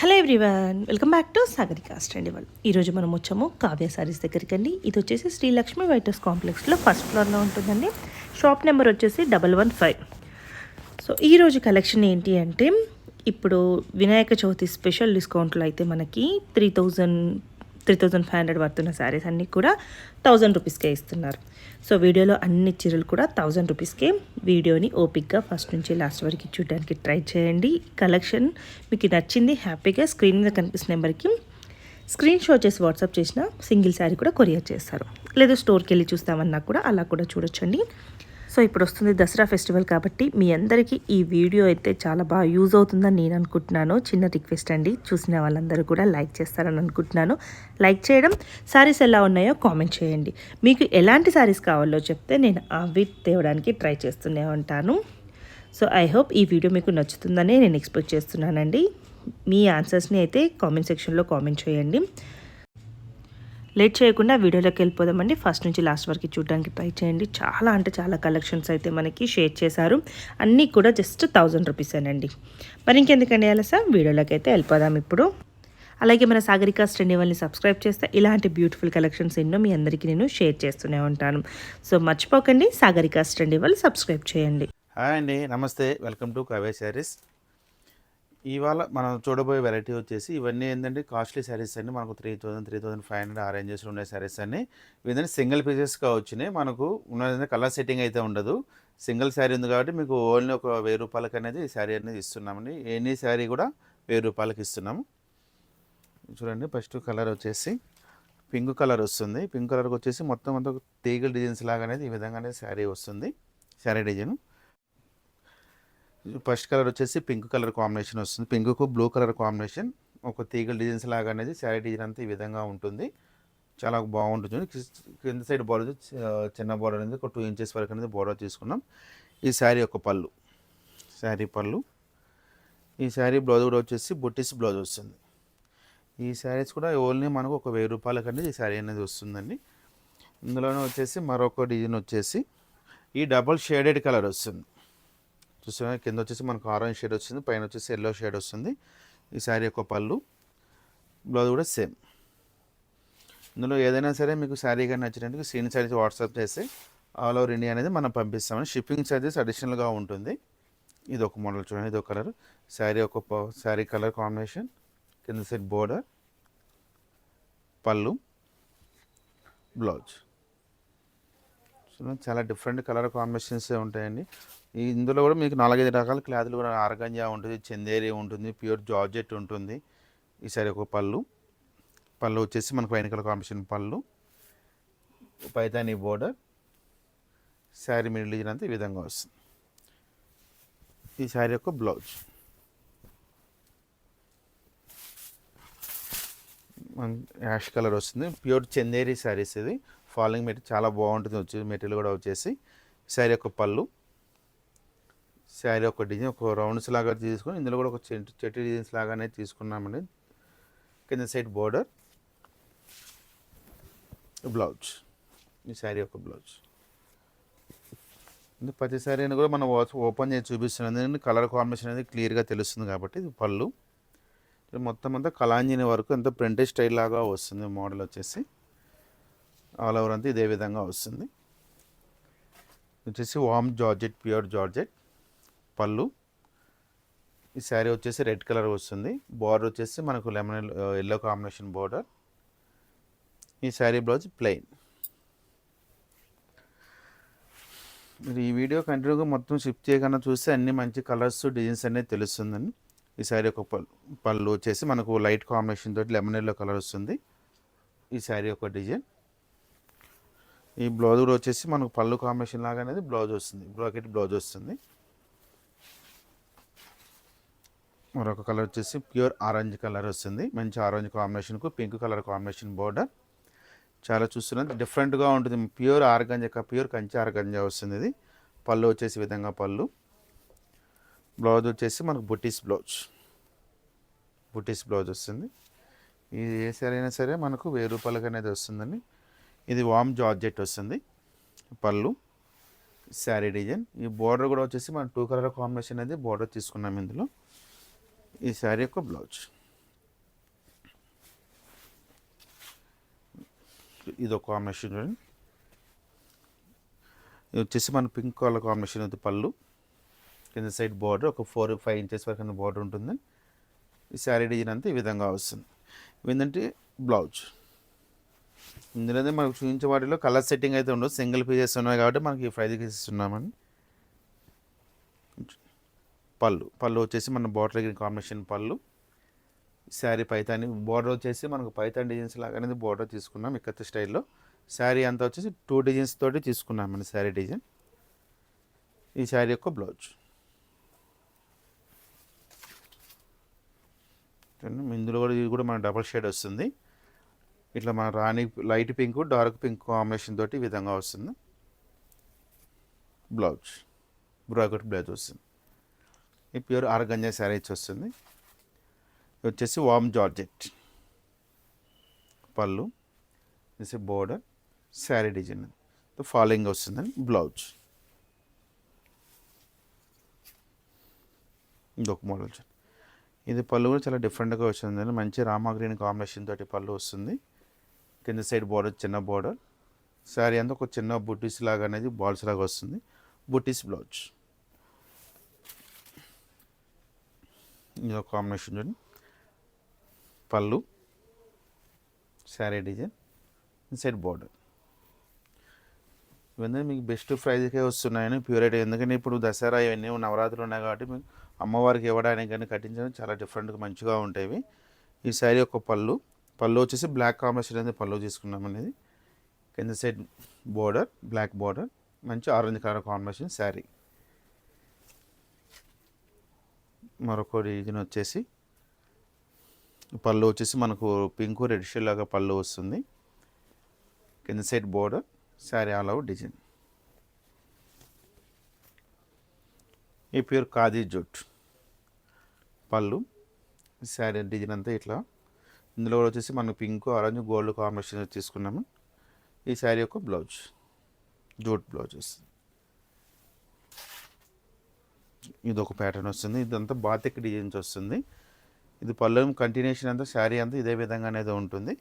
Hello everyone welcome back to cost అండి వాళ్ళు ఈరోజు మనం వచ్చాము కావ్య సారీస్ దగ్గరికి అండి. ఇది వచ్చేసి శ్రీలక్ష్మి వైటర్స్ కాంప్లెక్స్లో ఫస్ట్ ఫ్లోర్లో ఉంటుందండి. షాప్ నెంబర్ వచ్చేసి డబల్ వన్ ఫైవ్. సో ఈరోజు కలెక్షన్ ఏంటి అంటే ఇప్పుడు వినాయక చవితి స్పెషల్ డిస్కౌంట్లో అయితే మనకి three thousand three thousand five hundred పడుతున్న శారీస్ అన్నీ కూడా థౌజండ్ రూపీస్కే ఇస్తున్నారు. సో వీడియోలో అన్ని చీరలు కూడా థౌజండ్ రూపీస్కే. వీడియోని ఓపిక్గా ఫస్ట్ నుంచి లాస్ట్ వరకు చూడడానికి ట్రై చేయండి. కలెక్షన్ మీకు నచ్చింది హ్యాపీగా స్క్రీన్ మీద కనిపిస్తున్న నెంబర్కి స్క్రీన్ షాట్ చేసి వాట్సాప్ చేసిన సింగిల్ శారీ కూడా కొరియర్ చేస్తారు. లేదా స్టోర్కి వెళ్ళి చూస్తామన్నా కూడా అలా కూడా చూడొచ్చండి. సో ఇప్పుడు వస్తుంది దసరా ఫెస్టివల్ కాబట్టి మీ అందరికీ ఈ వీడియో అయితే చాలా బాగా యూజ్ అవుతుందని నేను అనుకుంటున్నాను. చిన్న రిక్వెస్ట్ అండి చూసిన వాళ్ళందరూ కూడా లైక్ చేస్తారని అనుకుంటున్నాను. లైక్ చేయడం శారీస్ ఎలా ఉన్నాయో కామెంట్ చేయండి. మీకు ఎలాంటి శారీస్ కావాలో చెప్తే నేను అవి తేవడానికి ట్రై చేస్తూనే ఉంటాను. సో ఐ హోప్ ఈ వీడియో మీకు నచ్చుతుందని నేను ఎక్స్పెక్ట్ చేస్తున్నానండి. మీ ఆన్సర్స్ని అయితే కామెంట్ సెక్షన్లో కామెంట్ చేయండి. లేట్ చేయకుండా వీడియోలోకి వెళ్ళిపోదామండి. ఫస్ట్ నుంచి లాస్ట్ వరకు చూడడానికి ట్రై చేయండి. చాలా అంటే చాలా కలెక్షన్స్ అయితే మనకి షేర్ చేశారు. అన్నీ కూడా జస్ట్ థౌజండ్ రూపీసేనండి మరి ఇంకెందుకండి అలా సార్ వీడియోలోకి అయితే వెళ్ళిపోదాం ఇప్పుడు. అలాగే మన సాగరికా స్టెండి వాళ్ళని సబ్స్క్రైబ్ చేస్తే ఇలాంటి బ్యూటిఫుల్ కలెక్షన్స్ ఎన్నో మీ అందరికీ నేను షేర్ చేస్తూనే ఉంటాను. సో మర్చిపోకండి సాగరికా స్టెండి వాళ్ళు సబ్స్క్రైబ్ చేయండి. హాయ్ అండి నమస్తే. వెల్కమ్ టు కవే శారీస్ ఇవాళ మనం చూడబోయే వెరైటీ వచ్చేసి ఇవన్నీ ఏంటంటే కాస్ట్లీ శారీస్ అండి. మనకు three thousand three thousand five hundred ఆ రేంజెస్లో ఉండే శారీస్ అన్ని ఇవన్నీ సింగిల్ పీసెస్గా వచ్చినాయి మనకు ఉన్నది కలర్ సెట్టింగ్ అయితే ఉండదు. సింగిల్ శారీ ఉంది కాబట్టి మీకు ఓన్లీ ఒక వెయ్యి రూపాయలకి అనేది శారీ అనేది ఇస్తున్నామండి. ఎనీ శారీ కూడా వెయ్యి రూపాయలకి ఇస్తున్నాము. చూడండి ఫస్ట్ కలర్ వచ్చేసి పింక్ కలర్ వస్తుంది. పింక్ కలర్కి వచ్చేసి మొత్తం అంతా తీగల డిజైన్స్ లాగా అనేది ఈ విధంగా అనేది శారీ వస్తుంది. శారీ డిజైన్. ఫస్ట్ కలర్ వచ్చేసి పింక్ కలర్ కాంబినేషన్ వస్తుంది. పింక్కు బ్లూ కలర్ కాంబినేషన్. ఒక తీగల డిజైన్స్ లాగా అనేది శారీ డిజైన్ అంతా ఈ విధంగా ఉంటుంది. చాలా బాగుంటుంది. కింద సైడ్ బార్డర్ చిన్న బార్డర్ అనేది ఒక టూ ఇంచెస్ వరకు అనేది బార్డర్ తీసుకున్నాం. ఈ శారీ ఒక పళ్ళు. శారీ పళ్ళు. ఈ శారీ బ్లౌజ్ కూడా వచ్చేసి బుట్టిస్ బ్లౌజ్ వస్తుంది. ఈ శారీస్ కూడా ఓన్లీ మనకు ఒక వెయ్యి రూపాయలకి అనేది ఈ శారీ అనేది వస్తుందండి. ఇందులోనే వచ్చేసి మరొక డిజైన్ వచ్చేసి ఈ డబల్ షేడెడ్ కలర్ వస్తుంది. చూస్తున్నా కింద వచ్చేసి మనకు ఆరెంజ్ షేడ్ వచ్చింది పైన వచ్చేసి ఎల్లో షేడ్ వస్తుంది. ఈ శారీ యొక్క పళ్ళు బ్లౌజ్ కూడా సేమ్ ఇందులో ఏదైనా సరే మీకు శారీ కానీ నచ్చినట్టు సీన్ శారీస్ వాట్సాప్ చేస్తే ఆల్ ఓవర్ ఇండియా అనేది మనం పంపిస్తామని షిప్పింగ్ ఛార్జెస్ అడిషనల్గా ఉంటుంది. ఇది ఒక మోడల్ చూడండి ఇది ఒక కలర్ శారీ ఒక శారీ కలర్ కాంబినేషన్ కింద సైడ్ బోర్డర్ పళ్ళు బ్లౌజ్ చాలా డిఫరెంట్ కలర్ కాంబినేషన్స్ ఉంటాయండి. ఇందులో కూడా మీకు నాలుగైదు రకాల క్లాతులు కూడా ఆరగంజా ఉంటుంది చందేరి ఉంటుంది ప్యూర్ జార్జెట్ ఉంటుంది. ఈసారి ఒక పళ్ళు. పళ్ళు వచ్చేసి మనకు వెనకల కాంబినేషన్ పళ్ళు. Paithani border. Sari middle design ఈ విధంగా వస్తుంది. ఈ శారీ యొక్క బ్లౌజ్. యాష్ కలర్ వస్తుంది. ప్యూర్ చందేరి శారీస్ ఇది. ఫాలోయింగ్ మెటీరియల్ చాలా బాగుంటుంది వచ్చి మెటీరియల్ కూడా వచ్చేసి. శారీ యొక్క పళ్ళు. శారీ ఒక డిజైన్ ఒక రౌండ్స్ లాగా తీసుకొని ఇందులో కూడా ఒక చెట్టు చెట్టు డిజైన్స్ లాగానే తీసుకున్నామండి. కింద సైడ్ బోర్డర్ బ్లౌజ్. ఈ శారీ యొక్క బ్లౌజ్. ప్రతి శారీ కూడా మనం ఓపెన్ చేసి చూపిస్తున్నాం. కలర్ కాంబినేషన్ అనేది క్లియర్గా తెలుస్తుంది కాబట్టి ఇది పళ్ళు. మొత్తం అంతా కళాంజని వరకు అంతా ప్రింటెడ్ స్టైల్ లాగా వస్తుంది మోడల్ వచ్చేసి. ఆల్ ఓవర్ అంతా ఇదే విధంగా వస్తుంది. వచ్చేసి వామ్ జార్జెట్ ప్యూర్ జార్జెట్. పళ్ళు. ఈ శారీ వచ్చేసి రెడ్ కలర్ వస్తుంది. బార్డర్ వచ్చేసి మనకు లెమన్ ఎల్లో కాంబినేషన్ బార్డర్. ఈ శారీ బ్లౌజ్ ప్లెయిన్. మీరు ఈ వీడియో కంటిన్యూగా మొత్తం షిఫ్ట్ చేయకుండా చూస్తే అన్ని మంచి కలర్స్ డిజైన్స్ అనేది తెలుస్తుందండి. ఈ శారీ ఒక పళ్ళు వచ్చేసి మనకు లైట్ కాంబినేషన్ తోటి లెమన్ ఎల్లో కలర్ వస్తుంది. ఈ శారీ ఒక డిజైన్. ఈ బ్లౌజ్ కూడా వచ్చేసి మనకు పళ్ళు కాంబినేషన్ లాగా అనేది బ్లౌజ్ వస్తుంది. బ్రాకెట్ బ్లౌజ్ వస్తుంది. మరొక కలర్ వచ్చేసి ప్యూర్ ఆరెంజ్ కలర్ వస్తుంది. మంచి ఆరెంజ్ కాంబినేషన్కు పింక్ కలర్ కాంబినేషన్ బోర్డర్ చాలా చూస్తున్నది డిఫరెంట్గా ఉంటుంది. Pure organza pure Kanchi organza వస్తుంది ఇది. పళ్ళు వచ్చేసి విధంగా పళ్ళు. బ్లౌజ్ వచ్చేసి మనకు బుటీస్ బ్లౌజ్ బుటీస్ బ్లౌజ్ వస్తుంది. ఇది ఏ సరే అయినా సరే మనకు వెయ్యి రూపాయలకి అనేది వస్తుందండి. ఇది వామ్ జార్జెట్ వస్తుంది. పళ్ళు శారీ డిజైన్ ఈ బోర్డర్ కూడా వచ్చేసి మనం టూ కలర్ కాంబినేషన్ అనేది బోర్డర్ తీసుకున్నాం ఇందులో. ఈ శారీ యొక్క బ్లౌజ్. ఇది ఒక కాంబినేషన్ చూడండి. ఇది వచ్చేసి మన పింక్ కలర్ కాంబినేషన్ అయితే పళ్ళు. కింద సైడ్ బార్డర్ ఒక ఫోర్ ఫైవ్ ఇంచెస్ వరకు కింద బార్డర్ ఉంటుంది. ఈ శారీ డిజైన్ అంతా ఈ విధంగా వస్తుంది. ఏంటంటే బ్లౌజ్. ఇందులో మనకు చూపించే వాటిలో కలర్ సెట్టింగ్ అయితే ఉండదు. సింగిల్ పీసెస్ ఉన్నాయి కాబట్టి మనకి ఫైవ్ పీసెస్ ఉన్నామని. పళ్ళు. పళ్ళు వచ్చేసి మన బాటిల్ గ్రీన్ కాంబినేషన్ పళ్ళు. శారీ పైతాని బార్డర్ వచ్చేసి మనకు పైతాన్ డిజైన్స్ లాగానే బార్డర్ తీసుకున్నాం ఇక్కత స్టైల్లో. శారీ అంతా వచ్చేసి టూ డిజైన్స్ తోటి తీసుకున్నాం మన శారీ డిజైన్. ఈ శారీ యొక్క బ్లౌజ్. ఇందులో కూడా ఇది కూడా మన డబల్ షేడ్ వస్తుంది. ఇట్లా మన రాణి light pink dark pink combination తోటి ఈ విధంగా వస్తుంది. బ్లౌజ్. బ్రాకెట్ బ్లౌజ్ వస్తుంది. ఈ ప్యూర్ ఆర్గంజా శారీస్ వస్తుంది. ఇది వచ్చేసి వామ్ జార్జెట్. పళ్ళు. This border sari design following వస్తుందని బ్లౌజ్ ఇంకొక మోడల్ ఇది పళ్ళు కూడా చాలా డిఫరెంట్గా వస్తుంది. మంచి రామా గ్రీన్ కాంబినేషన్ తోటి పళ్ళు వస్తుంది. కింద సైడ్ బోర్డర్ చిన్న బోర్డర్ శారీ అంతా ఒక చిన్న బుట్టీస్ లాగా అనేది బాల్స్ లాగా వస్తుంది. బుట్టీస్ బ్లౌజ్ ఇదొక కాంబినేషన్ చూడండి. పళ్ళు శారీ డిజైన్ ఇన్సైడ్ బార్డర్. ఇవన్నీ మీకు బెస్ట్ ప్రైజ్కే వస్తున్నాయని ప్యూరిటీ ఎందుకంటే ఇప్పుడు దసరా ఇవన్నీ నవరాత్రులు ఉన్నాయి కాబట్టి మీకు అమ్మవారికి ఇవ్వడానికి కానీ కట్టించడం చాలా డిఫరెంట్గా మంచిగా ఉంటాయి ఈ శారీ యొక్క పళ్ళు పళ్ళు వచ్చేసి బ్లాక్ కాంబినేషన్ అనేది పళ్ళు తీసుకున్నాం అనేది. కింద సైడ్ బోర్డర్ బ్లాక్ బోర్డర్ మంచి ఆరెంజ్ కలర్ కాంబినేషన్ శారీ. మరొక డిజైన్ వచ్చేసి పళ్ళు వచ్చేసి మనకు పింక్ రెడ్ షేడ్ లాగా పళ్ళు వస్తుంది. కింద side border sari all out design. ఈ ప్యూర్ ఖాదీ జుట్. పళ్ళు శారీ డిజైన్ అంతా ఇట్లా. ఇందులో కూడా వచ్చేసి మనకు పింక్ ఆరెంజ్ గోల్డ్ కాంబినేషన్ తీసుకున్నాము. ఈ శారీ యొక్క బ్లౌజ్ జూట్ బ్లౌజ్ వస్తుంది ఇది ఒక ప్యాటర్న్ వస్తుంది. ఇదంతా బాతిక్ డిజైన్స్ వస్తుంది. ఇది పళ్ళు కంటిన్యూషన్ అంతా శారీ అంతా ఇదే విధంగా అనేది ఉంటుంది.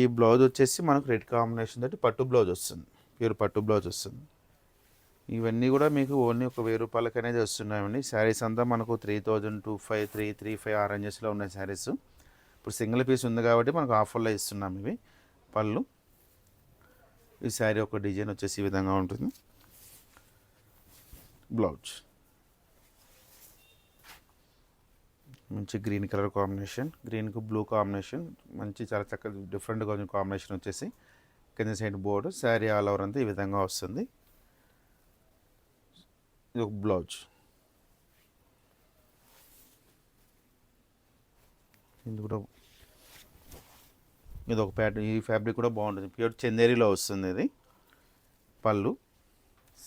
ఈ బ్లౌజ్ వచ్చేసి మనకు రెడ్ కాంబినేషన్ తోటి పట్టు బ్లౌజ్ వస్తుంది. ప్యూర్ పట్టు బ్లౌజ్ వస్తుంది. ఇవన్నీ కూడా మీకు ఓన్లీ ఒక వెయ్యి రూపాయలకి అనేది వస్తున్నాయండి. శారీస్ అంతా మనకు three thousand two five three three five ఆ రేంజెస్లో ఉన్నాయి శారీస్. ఇప్పుడు సింగిల్ పీస్ ఉంది కాబట్టి మనకు ఆఫర్లో ఇస్తున్నాం ఇవి. పళ్ళు. ఈ శారీ ఒక డిజైన్ వచ్చేసి ఈ విధంగా ఉంటుంది. బ్లౌజ్. మంచి గ్రీన్ కలర్ కాంబినేషన్ గ్రీన్కు బ్లూ కాంబినేషన్ మంచి చాలా చక్కగా డిఫరెంట్గా ఉంది కాంబినేషన్ వచ్చేసి కింద side board sari all over అంతా ఈ విధంగా వస్తుంది. ఇది ఒక బ్లౌజ్. ఇది కూడా ఇది ఒక ప్యాటర్న్ ఈ ఫ్యాబ్రిక్ కూడా బాగుంటుంది. ప్యూర్ చందేరిలో వస్తుంది ఇది. పళ్ళు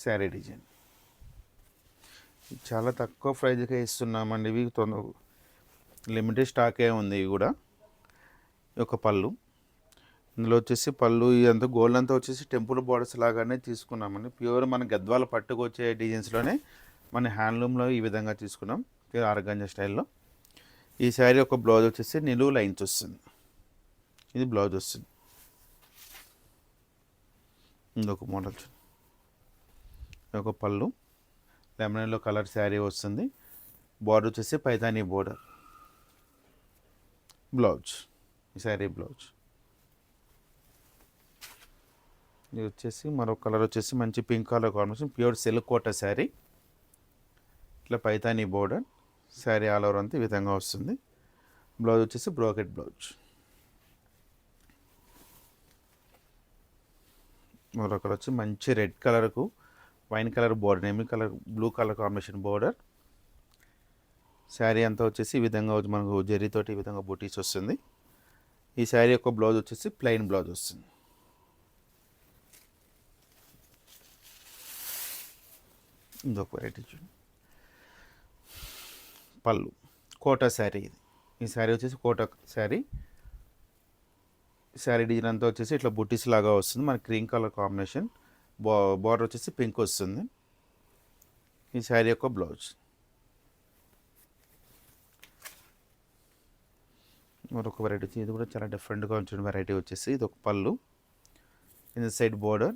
శారీ డిజైన్. చాలా తక్కువ ప్రైజ్కే ఇస్తున్నామండి. ఇవి తొందర లిమిటెడ్ స్టాకే ఉంది ఇవి కూడా. ఈ పళ్ళు. ఇందులో వచ్చేసి పళ్ళు ఇదంతా గోల్డ్ అంతా వచ్చేసి టెంపుల్ బార్డర్స్ లాగానే తీసుకున్నామండి. ప్యూర్ మన గద్వాల పట్టుకొచ్చే డిజైన్స్లోనే మన హ్యాండ్లూమ్లో ఈ విధంగా తీసుకున్నాం. ప్యూర్ స్టైల్లో ఈ శారీ ఒక బ్లౌజ్ వచ్చేసి నిలువు లైన్స్ వస్తుంది. ఇది బ్లౌజ్ వస్తుంది. ఇంకొక మోడల్ ఒక పళ్ళు. లెమనెల్లో కలర్ శారీ వస్తుంది. బార్డర్ వచ్చేసి పైతానీ బోర్డర్. బ్లౌజ్. ఈ శారీ బ్లౌజ్. ఇది వచ్చేసి మరొక కలర్ వచ్చేసి మంచి pink colour combination. Pure silk Kota sari. ఇట్లా Paithani border. Sari all over అంతా ఈ విధంగా వస్తుంది. బ్లౌజ్ వచ్చేసి బ్రోకెట్ బ్లౌజ్. మరొకరు వచ్చి మంచి రెడ్ కలర్కు వైన్ కలర్ బోర్డర్ నేమి colour blue colour combination border. Sari అంతా వచ్చేసి ఈ విధంగా వచ్చి మనకు జరీతోటి ఈ విధంగా బుటీస్ వస్తుంది. ఈ శారీ యొక్క బ్లౌజ్ వచ్చేసి ప్లెయిన్ బ్లౌజ్ వస్తుంది. ఇంకొక వెరైటీ చూడండి పళ్ళు. కోటా శారీ ఇది. ఈ శారీ వచ్చేసి కోటా శారీ. శారీ డిజైన్ అంతా వచ్చేసి ఇట్లా బుట్టీస్ లాగా వస్తుంది. మన క్రీమ్ కలర్ కాంబినేషన్ బా బార్డర్ వచ్చేసి పింక్ వస్తుంది. ఈ శారీ యొక్క బ్లౌజ్. మరొక వెరైటీ వచ్చింది ఇది కూడా చాలా డిఫరెంట్గా ఉంచిన వెరైటీ వచ్చేసి ఇది ఒక పళ్ళు. In side border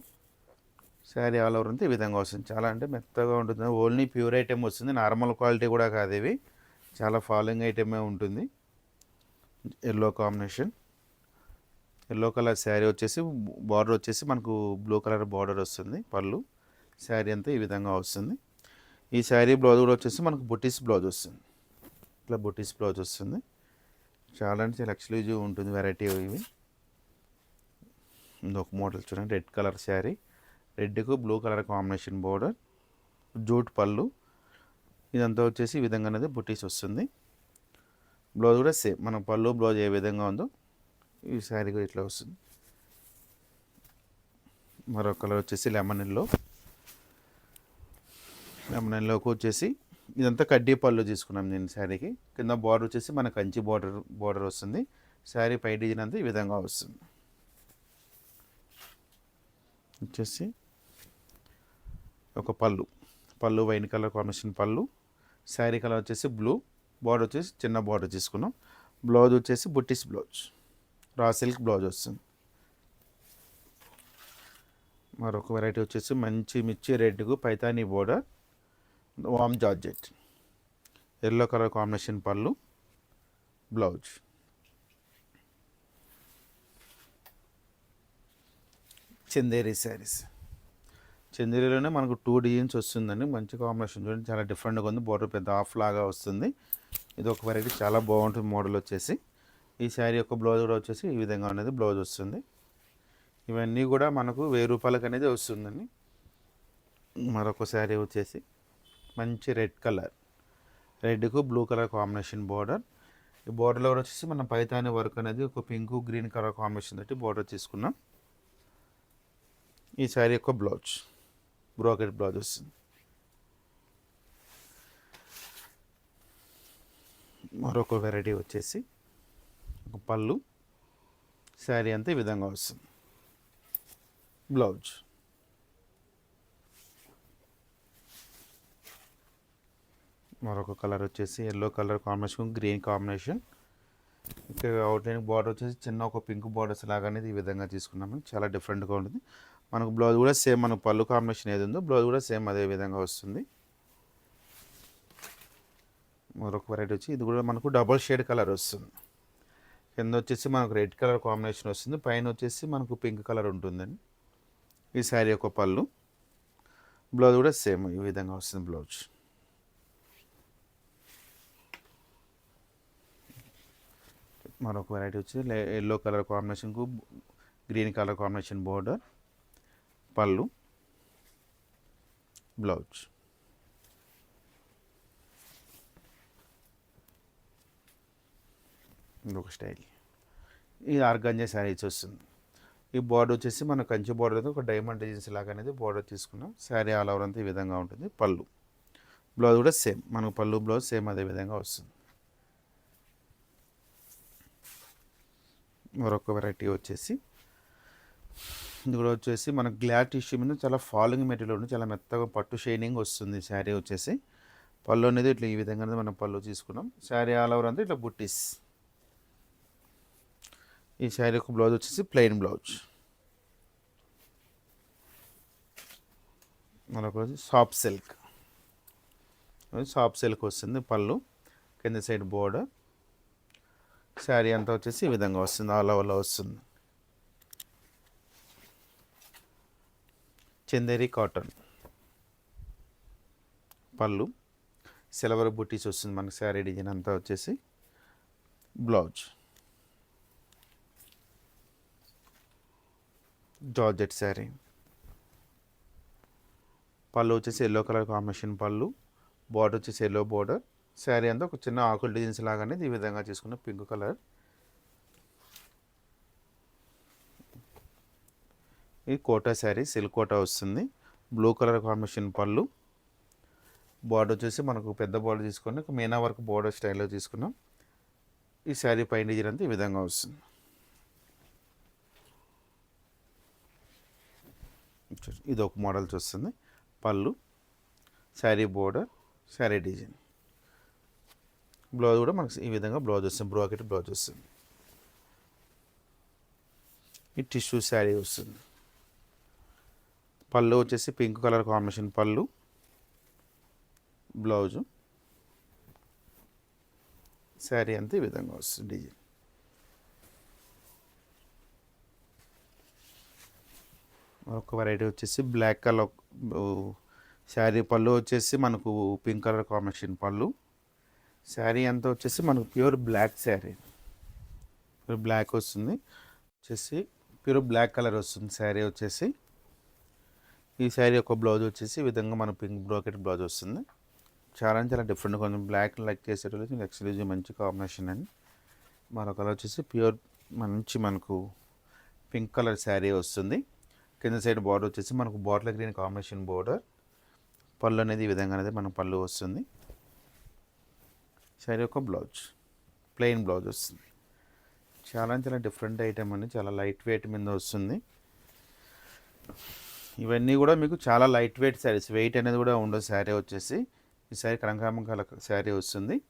sari all over ఉంది. ఈ విధంగా వస్తుంది. చాలా అంటే మెత్తగా ఉంటుంది. ఓన్లీ ప్యూర్ ఐటెం వస్తుంది. నార్మల్ క్వాలిటీ కూడా కాదు ఇవి. చాలా ఫాలోయింగ్ ఐటమే ఉంటుంది. Yellow combination yellow colour sari వచ్చేసి బార్డర్ వచ్చేసి మనకు బ్లూ కలర్ బార్డర్ వస్తుంది. పళ్ళు. శారీ అంతా ఈ విధంగా వస్తుంది. ఈ శారీ బ్లౌజ్ కూడా వచ్చేసి మనకు బుటీస్ బ్లౌజ్ వస్తుంది. ఇట్లా బుటీస్ బ్లౌజ్ వస్తుంది. చాలా అంటే చాలా ఎక్స్క్లూజివ్ ఉంటుంది వెరైటీ ఇవి. ఇది ఒక మోడల్ చూడండి red colour sari రెడ్కు blue colour combination border jute పళ్ళు. ఇదంతా వచ్చేసి ఈ విధంగా అనేది బుటీస్ వస్తుంది. బ్లౌజ్ కూడా సేమ్ మన పళ్ళు బ్లౌజ్ ఏ విధంగా ఉందో ఈ శారీ కూడా ఇట్లా వస్తుంది. మరొక కలర్ వచ్చేసి లెమన్ ఎల్లో లెమన్ ఎల్లోకి వచ్చేసి ఇదంతా కడ్డీ పళ్ళు తీసుకున్నాం నేను శారీకి. కింద బార్డర్ వచ్చేసి మన కంచి బార్డర్ బార్డర్ వస్తుంది. శారీ పై డిజైన్ అంతా ఈ విధంగా వస్తుంది. వచ్చేసి ఒక పళ్ళు. పళ్ళు వైన్ కలర్ కాంబినేషన్ పళ్ళు. శారీ కలర్ వచ్చేసి బ్లూ బార్డర్ వచ్చేసి చిన్న బార్డర్ తీసుకున్నాం. బ్లౌజ్ వచ్చేసి బుట్టిస్ బ్లౌజ్ రా సిల్క్ బ్లౌజ్ వస్తుంది. మరొక వెరైటీ వచ్చేసి మంచి మిర్చి రెడ్కు పైతానీ బోర్డర్ వామ్ జార్జెట్. ఎల్లో కలర్ కాంబినేషన్ పళ్ళు బ్లౌజ్. చందేరి శారీస్. చందేరిలోనే మనకు టూ డిజైన్స్ వస్తుందండి. మంచి కాంబినేషన్. చూడండి చాలా డిఫరెంట్గా ఉంది. బోర్డర్ పెద్ద ఆఫ్ లాగా వస్తుంది. ఇది ఒక వెరైటీ చాలా బాగుంటుంది మోడల్ వచ్చేసి. ఈ శారీ యొక్క బ్లౌజ్ కూడా వచ్చేసి ఈ విధంగా అనేది బ్లౌజ్ వస్తుంది. ఇవన్నీ కూడా మనకు వెయ్యి రూపాయలకి అనేది వస్తుందండి. మరొక శారీ వచ్చేసి మంచి రెడ్ కలర్. రెడ్కు బ్లూ కలర్ కాంబినేషన్ బార్డర్. ఈ బార్డర్లో కూడా వచ్చేసి మనం పైతాని వర్క్ అనేది ఒక పింక్ గ్రీన్ కలర్ కాంబినేషన్ తోటి బార్డర్ తీసుకున్నాం. ఈ శారీ యొక్క బ్లౌజ్ బ్రోకెట్ బ్లౌజ్ వస్తుంది. మరొక వెరైటీ వచ్చేసి ఒక పళ్ళు. శారీ అంతా ఈ విధంగా వస్తుంది. బ్లౌజ్. మరొక కలర్ వచ్చేసి yellow colour combination green combination ఇక్కడ అవుట్లైన్ బార్డర్ వచ్చేసి చిన్న ఒక పింక్ బార్డర్స్ లాగా అనేది ఈ విధంగా తీసుకున్నాము. చాలా డిఫరెంట్గా ఉంటుంది. మనకు బ్లౌజ్ కూడా సేమ్ మనకు పళ్ళు కాంబినేషన్ ఏది ఉందో బ్లౌజ్ కూడా సేమ్ అదే విధంగా వస్తుంది. మరొక వెరైటీ వచ్చి ఇది కూడా మనకు డబుల్ షేడ్ కలర్ వస్తుంది. కింద వచ్చేసి మనకు రెడ్ కలర్ కాంబినేషన్ వస్తుంది. పైన వచ్చేసి మనకు పింక్ కలర్ ఉంటుందండి. ఈ శారీ యొక్క పళ్ళు. బ్లౌజ్ కూడా సేమ్ ఈ విధంగా వస్తుంది బ్లౌజ్ మరొక వెరైటీ వచ్చి ఎల్లో కలర్ కాంబినేషన్కు గ్రీన్ కలర్ కాంబినేషన్ బోర్డర్ పళ్ళు బ్లౌజ్ ఇంకొక స్టైల్ ఇది ఆర్గంజా శారీస్ వస్తుంది ఈ బార్డర్ వచ్చేసి మన కంచి బోర్డర్ అయితే ఒక డైమండ్ డిజైన్స్ లాగా అనేది బోర్డర్ తీసుకున్నాం. శారీ ఆల్ ఓవర్ అంతా ఈ విధంగా ఉంటుంది. పళ్ళు. బ్లౌజ్ కూడా సేమ్ మనకు పళ్ళు బ్లౌజ్ సేమ్ అదే విధంగా వస్తుంది. మరొక వెరైటీ వచ్చేసి. ఇది కూడా వచ్చేసి మన గ్లాడ్ టిష్యూ మీద చాలా ఫాలింగ్ మెటీరియల్ ఉంది. చాలా మెత్తగా పట్టు షైనింగ్ వస్తుంది శారీ వచ్చేసి. పళ్ళు అనేది ఇట్లా ఈ విధంగా అనేది మనం పళ్ళు తీసుకున్నాం. శారీ ఆల్ ఓవర్ అంతా ఇట్లా బుట్టీస్. ఈ శారీ యొక్క బ్లౌజ్ వచ్చేసి ప్లెయిన్ బ్లౌజ్ మరొక సాఫ్ట్ సిల్క్ సాఫ్ట్ సిల్క్ వస్తుంది పళ్ళు. కింద సైడ్ బోర్డర్ శారీ అంతా వచ్చేసి ఈ విధంగా వస్తుంది ఆల్ ఓవర్లో వస్తుంది. చందేరి కాటన్. పళ్ళు. సిల్వర్ బుట్టీస్ వస్తుంది మనకి శారీ డిజైన్ అంతా వచ్చేసి. బ్లౌజ్. జార్జెట్ శారీ. పళ్ళు వచ్చేసి ఎల్లో కలర్ కాంబినేషన్ పళ్ళు. బార్డర్ వచ్చేసి ఎల్లో బార్డర్ శారీ అంతా ఒక చిన్న ఆకుల డిజైన్స్ లాగానే ఈ విధంగా తీసుకున్న పింక్ కలర్. ఈ కోటా శారీ సిల్క్ కోటా వస్తుంది. బ్లూ కలర్ కాంబినేషన్ పళ్ళు. బార్డర్ వచ్చేసి మనకు పెద్ద బార్డర్ తీసుకొని ఒక మీనా వర్క్ బార్డర్ స్టైల్లో తీసుకున్నాం. ఈ శారీ పైన డిజైన్ అంతా ఈ విధంగా వస్తుంది. ఇది ఒక మోడల్స్ వస్తుంది పళ్ళు sari border sari design. Blouse కూడా మనకి ఈ విధంగా బ్లౌజ్ వస్తుంది. బ్రోకెట్ బ్లౌజ్ వస్తుంది. ఈ టిష్యూ శారీ వస్తుంది. పళ్ళు వచ్చేసి పింక్ కలర్ కాంబినేషన్ పళ్ళు బ్లౌజు. శారీ అంతా ఈ విధంగా వస్తుంది డిజైన్. ఒక వెరైటీ వచ్చేసి బ్లాక్ కలర్ శారీ పళ్ళు వచ్చేసి మనకు పింక్ కలర్ కాంబినేషన్ పళ్ళు. శారీ అంతా వచ్చేసి మనకు pure black sari. Pure black వస్తుంది. వచ్చేసి ప్యూర్ బ్లాక్ కలర్ వస్తుంది శారీ వచ్చేసి. ఈ శారీ యొక్క బ్లౌజ్ వచ్చేసి ఈ విధంగా మన పింక్ బ్రోకెట్ బ్లౌజ్ వస్తుంది. చాలా అంటే చాలా డిఫరెంట్ కొంచెం బ్లాక్ లైక్ చేసేటప్పుడు ఎక్స్క్లూజివ్ మంచి కాంబినేషన్ అండి మరొకలా కలర్ వచ్చేసి ప్యూర్ మంచి మనకు పింక్ కలర్ శారీ వస్తుంది. కింద సైడ్ బార్డర్ వచ్చేసి మనకు బాటిల్ గ్రీన్ కాంబినేషన్ బార్డర్ పళ్ళు అనేది ఈ విధంగా అనేది మన పళ్ళు వస్తుంది. శారీ యొక్క బ్లౌజ్ ప్లెయిన్ బ్లౌజ్ వస్తుంది. చాలా చాలా డిఫరెంట్ ఐటమ్ అండి. చాలా లైట్ వెయిట్ మీద వస్తుంది. ఇవన్నీ కూడా మీకు చాలా లైట్ వెయిట్ శారీస్ వెయిట్ అనేది కూడా ఉండదు శారీ వచ్చేసి. ఈ శారీ కనకాంబరం కలర్ శారీ వస్తుంది.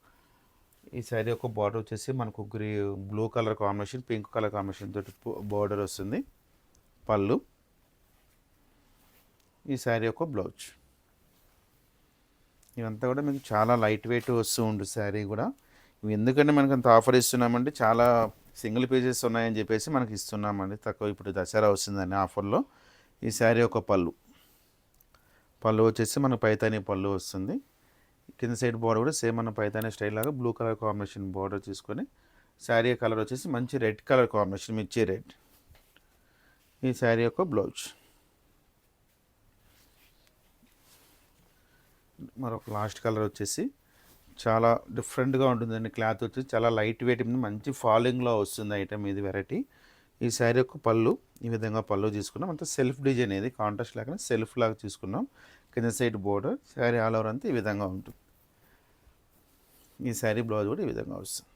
ఈ శారీ యొక్క బార్డర్ వచ్చేసి మనకు గ్రీ blue colour combination pink colour combination తోటి బార్డర్ వస్తుంది. పళ్ళు. ఈ శారీ యొక్క బ్లౌజ్. ఇవంతా కూడా మీకు చాలా లైట్ వెయిట్ వస్తూ ఉండు శారీ కూడా. ఇవి ఎందుకంటే మనకు అంత ఆఫర్ ఇస్తున్నామంటే చాలా సింగిల్ పీసెస్ ఉన్నాయని చెప్పేసి మనకి ఇస్తున్నామండి. తక్కువ ఇప్పుడు దసరా వస్తుందని ఆఫర్లో. ఈ శారీ ఒక పళ్ళు. పళ్ళు వచ్చేసి మన పైతాని పళ్ళు వస్తుంది. కింద సైడ్ బోర్డర్ కూడా సేమ్ మన పైతాని స్టైల్ లాగా బ్లూ కలర్ కాంబినేషన్ బోర్డర్ తీసుకొని శారీ కలర్ వచ్చేసి మంచి రెడ్ కలర్ కాంబినేషన్ మిర్చి రెడ్ ఈ శారీ యొక్క బ్లౌజ్. మరొక లాస్ట్ కలర్ వచ్చేసి చాలా డిఫరెంట్గా ఉంటుందండి క్లాత్ వచ్చేసి చాలా లైట్ వెయిట్ మంచి ఫాలింగ్లో వస్తుంది ఐటమ్ ఇది వెరైటీ. ఈ శారీ యొక్క పళ్ళు ఈ విధంగా పళ్ళు తీసుకున్నాం. అంతా సెల్ఫ్ డిజైన్ ఇది. కాంట్రాస్ట్ లేకుండా సెల్ఫ్ లాగా తీసుకున్నాం. కింద side border sari all over అంతా ఈ విధంగా ఉంటుంది. ఈ శారీ బ్లౌజ్ కూడా ఈ విధంగా వస్తుంది.